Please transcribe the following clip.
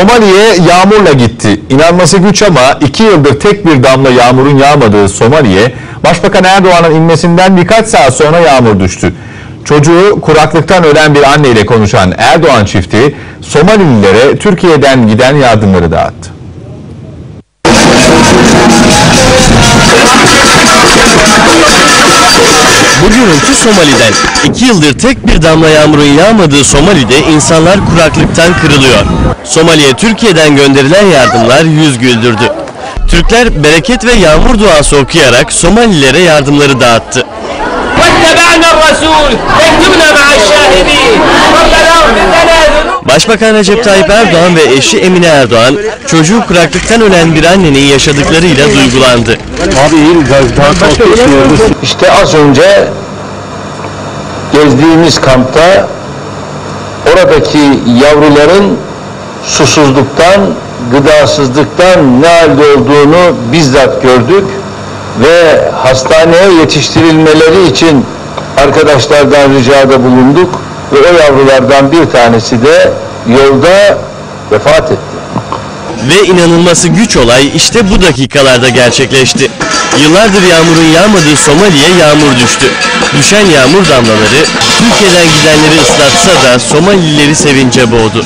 Somali'ye yağmurla gitti. İnanması güç ama iki yıldır tek bir damla yağmurun yağmadığı Somali'ye Başbakan Erdoğan'ın inmesinden birkaç saat sonra yağmur düştü. Çocuğu kuraklıktan ölen bir anneyle konuşan Erdoğan çifti Somalililere Türkiye'den giden yardımları dağıttı. görüntü Somali'den. İki yıldır tek bir damla yağmurun yağmadığı Somali'de insanlar kuraklıktan kırılıyor. Somali'ye Türkiye'den gönderilen yardımlar yüz güldürdü. Türkler bereket ve yağmur duası okuyarak Somalilere yardımları dağıttı. Başbakan Recep Tayyip Erdoğan ve eşi Emine Erdoğan çocuğu kuraklıktan ölen bir annenin yaşadıklarıyla duygulandı. İşte az önce gezdiğimiz kampta oradaki yavruların susuzluktan, gıdasızlıktan ne halde olduğunu bizzat gördük ve hastaneye yetiştirilmeleri için arkadaşlardan ricada bulunduk ve o yavrulardan bir tanesi de yolda vefat etti. Ve inanılması güç olay işte bu dakikalarda gerçekleşti. Yıllardır yağmurun yağmadığı Somali'ye yağmur düştü. Düşen yağmur damlaları Türkiye'den gidenleri ıslatsa da Somalilileri sevince boğdu.